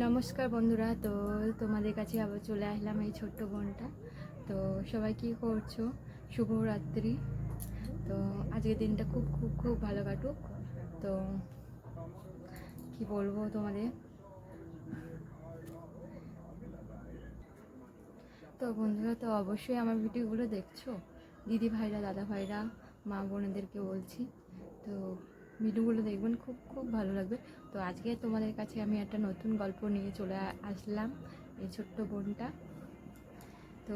নমস্কার বন্ধুরা, তো তোমাদের কাছে আবার চলে আসলাম এই ছোট্ট বোনটা। তো সবাই কি করছ? শুভরাত্রি। তো আজকের দিনটা খুব খুব খুব ভালো কাটুক। তো কি বলব তোমাদের? তো বন্ধুরা, তো অবশ্যই আমার ভিডিওগুলো দেখছ? দিদি ভাইরা, দাদা ভাইরা, মা বোনেদেরকে বলছি। তো ভিডিওগুলো দেখবেন, খুব খুব ভালো লাগবে। তো আজকে তোমাদের কাছে আমি একটা নতুন গল্প নিয়ে চলে আসলাম, এই ছোট্ট বোনটা। তো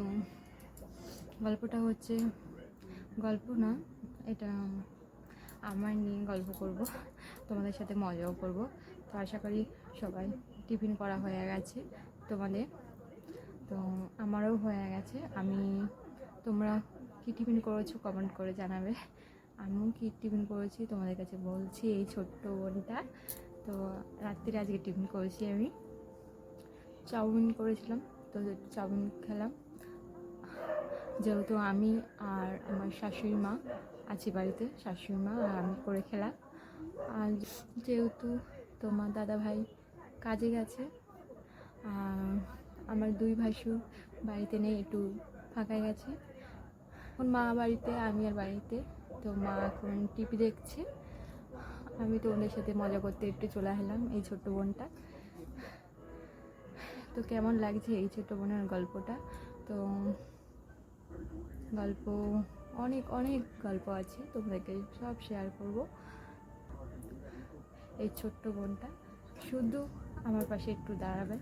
গল্পটা হচ্ছে, গল্প না, এটা আমার নিয়ে গল্প করব, তোমাদের সাথে মজাও করব। তো আশা করি সবাই টিফিন করা হয়ে গেছে তোমাদের। তো আমারও হয়ে গেছে, আমি, তোমরা কী টিফিন করেছ কমেন্ট করে জানাবে। আমিও কী টিফিন করেছি তোমাদের কাছে বলছি, এই ছোট্ট বোনটা। তো রাত্রিরে আজকে টিফিন করেছি আমি। চাউমিন করেছিলাম, তো চাউমিন খেলাম। যেহেতু আমি আর আমার শাশুড়ি মা আছি বাড়িতে, শাশুড়ি মা আর আমি করে খেলাম। আর যেহেতু তোমার দাদা ভাই কাজে গেছে আমার দুই ভাসুর বাড়িতে নেই, একটু ফাঁকা গেছে। এখন মা বাড়িতে, আমি আর বাড়িতে। তো মা এখন টিভি দেখছে। আমি তো ওদের সাথে মজা করতে একটু চলে আসলাম এই ছোট্ট বোনটা। তো কেমন লাগছে এই ছোট্ট বোনের গল্পটা? তো গল্প, অনেক অনেক গল্প আছে তোমাদেরকে সব শেয়ার করব। এই ছোট্ট বোনটা, শুধু আমার পাশে একটু দাঁড়াবে।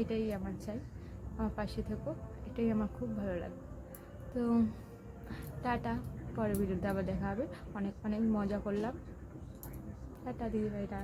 এটাই আমার চাই। আমার পাশে থেকো, এটাই আমার খুব ভালো লাগে তো টাটা। পরের ভিডিওতে আবার দেখা হবে। অনেক অনেক মজা করলাম। টাটা দিদিভাই টাটা